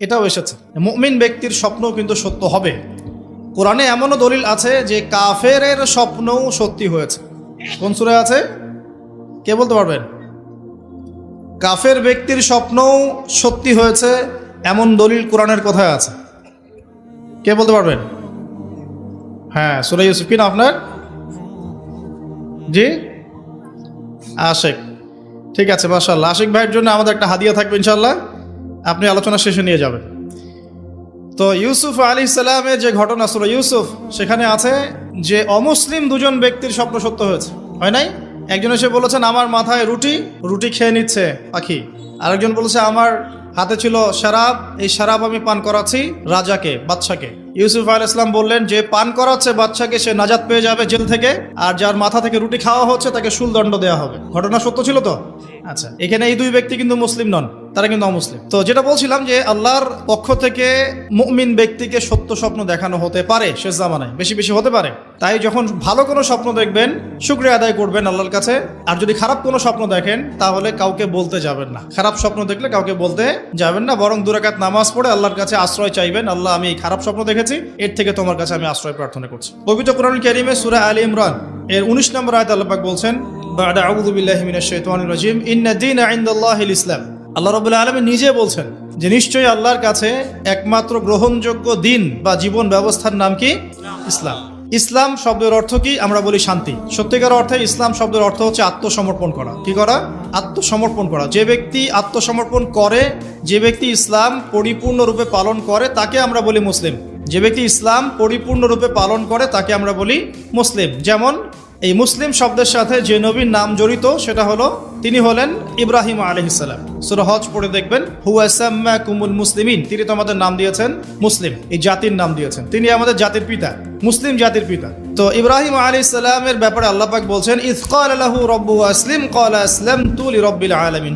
এটাও এসেছে। মুমিন ব্যক্তির স্বপ্নও কিন্তু সত্য হবে। কোরআনে এমনও দলিল আছে যে কাফেরের স্বপ্নও সত্যি হয়েছে। কোন সুরে আছে? কে বলতে পারবেন? কাফের ব্যক্তির স্বপ্নও সত্যি হয়েছে, এমন দলিল কোরআনের কথায় আছে। কে বলতে পারবেন? হ্যাঁ সুরে ইউসুফ কিনা আপনার? জি? আশেক। ঠিক আছে মাশাল্লাহ আশিক ভাইয়ের জন্য আমাদের একটা হাদিয়া থাকবে ইনশাল্লাহ আপনি আলোচনা শেষে নিয়ে যাবেন। তো ইউসুফ আলী সালামের যে ঘটনা, সুরা ইউসুফ, সেখানে আছে যে অমুসলিম দুজন ব্যক্তির স্বপ্ন সত্য হয়েছে। হয় নাই? একজন এসে বলেছেন, আমার মাথায় রুটি রুটি খেয়ে নিচ্ছে পাখি। আরেকজন বলেছে, আমার হাতে ছিল শারাব, এই শারাব আমি পান করাচ্ছি রাজাকে, বাদশাকে। ইউসুফ আল ইসলাম বললেন, যে পান করাচ্ছে বাদশাকে, সে নাজাত পেয়ে যাবে জেল থেকে, আর যার মাথা থেকে রুটি খাওয়া হচ্ছে, তাকে শুলদণ্ড দেওয়া হবে। ঘটনা সত্য ছিল তো? আচ্ছা এখানে এই দুই ব্যক্তি কিন্তু মুসলিম নন। তারা কিন্তু অমুসলিম। তো যেটা বলছিলাম যে আল্লাহর পক্ষ থেকে মুমিন ব্যক্তিকে সত্য স্বপ্ন দেখানো হতে পারে শেষ জামানায়, বেশি বেশি হতে পারে। তাই যখন ভালো কোনো স্বপ্ন দেখবেন, শুক্রিয়া আদায় করবেন আল্লাহর কাছে। আর যদি খারাপ কোনো স্বপ্ন দেখেন, তাহলে কাউকে বলতে যাবেন না। খারাপ স্বপ্ন দেখলে কাউকে বলতে যাবেন না, বরং দুরাকাত নামাজ পড়ে আল্লাহর কাছে আশ্রয় চাইবেন, আল্লাহ, আমি এই খারাপ স্বপ্ন দেখেছি, এর থেকে তোমার কাছে আমি আশ্রয় প্রার্থনা করছি। পবিত্র কোরআন কারিমে সূরা আলী ইমরান, এর 19 নম্বর আয়াত আল্লাহপাক বলছেন, বাদা আউযু বিল্লাহি মিনাশ শাইতানির রাজিম, ইন্না দীনা ইনদাল্লাহিল ইসলাম। আল্লাহ রাব্বুল আলামিন নিজে বলছেন যে নিশ্চয়ই আল্লাহর কাছে একমাত্র গ্রহণযোগ্য দিন বা জীবন ব্যবস্থার নাম কি? ইসলাম। ইসলাম শব্দের অর্থ কি? আমরা বলি শান্তি। সত্যিকার অর্থে ইসলাম শব্দের অর্থ হচ্ছে আত্মসমর্পণ করা। কি করা? আত্মসমর্পণ করা। যে ব্যক্তি আত্মসমর্পণ করে, যে ব্যক্তি ইসলাম পরিপূর্ণরূপে পালন করে, তাকে আমরা বলি মুসলিম। যে ব্যক্তি ইসলাম পরিপূর্ণরূপে পালন করে, তাকে আমরা বলি মুসলিম। যেমন এই মুসলিম শব্দের সাথে যে নবীর নাম জড়িত, সেটা হলো তিনি হলেন ইব্রাহিম আলহিসাল্লাম সুরা হজ পড়ে দেখবেন হুয়াসাম্মা কুমুল মুসলিমিন তিনি তো আমাদের নাম দিয়েছেন মুসলিম, এই জাতির নাম দিয়েছেন। তিনি আমাদের জাতির পিতা, মুসলিম জাতির পিতা। তো ইব্রাহিম আলী ইসলামের ব্যাপারে আল্লাহ পাক বলছেন আসলিম কল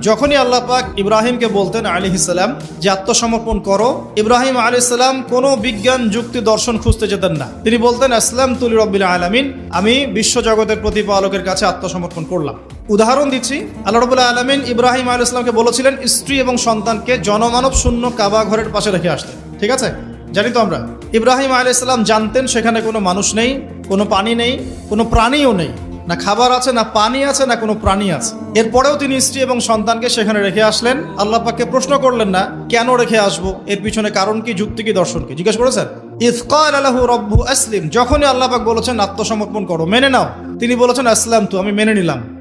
যখনই আল্লাহ পাক ইব্রাহিমকে বলতেন আলী ইসলাম যে, আত্মসমর্পণ করো ইব্রাহিম আলী ইসলাম কোনো বিজ্ঞান, যুক্তি, দর্শন খুঁজতে যেতেন না। তিনি বলতেন আসলাম তুলি রব্বিল আলমিন আমি বিশ্বজগতের প্রতিপালকের কাছে আত্মসমর্পণ করলাম। উদাহরণ দিচ্ছি। আল্লাহ রবুল্লাহ আলমিন ইব্রাহিম আল ইসলামকে বলেছিলেন, স্ত্রী এবং সন্তানকে জনমানব শূন্য কাবা ঘরের পাশে রেখে আসতে। ঠিক আছে? জানি তো আমরা। ইব্রাহিম আল ইসলাম জানতেন সেখানে কোনো মানুষ নেই, কোনো পানি নেই, কোনো প্রাণীও নেই। না খাবার আছে, না পানি আছে, না কোনো প্রাণী আছে। এরপরেও তিনি স্ত্রী এবং সন্তানকে সেখানে রেখে আসলেন। আল্লাহ পাককে প্রশ্ন করলেন, না, কেন রেখে আসব? এর পিছনে কারণ কি, যুক্তি কি, দর্শন কি? জিজ্ঞেস করেছেন? ইফকাল আলাহু রব্বু আসলিম। যখনই আল্লাহ পাক বলেছেন, আত্মসমর্পণ করো, মেনে নাও। তিনি বলেছেন আসলাম তো আমি মেনে নিলাম।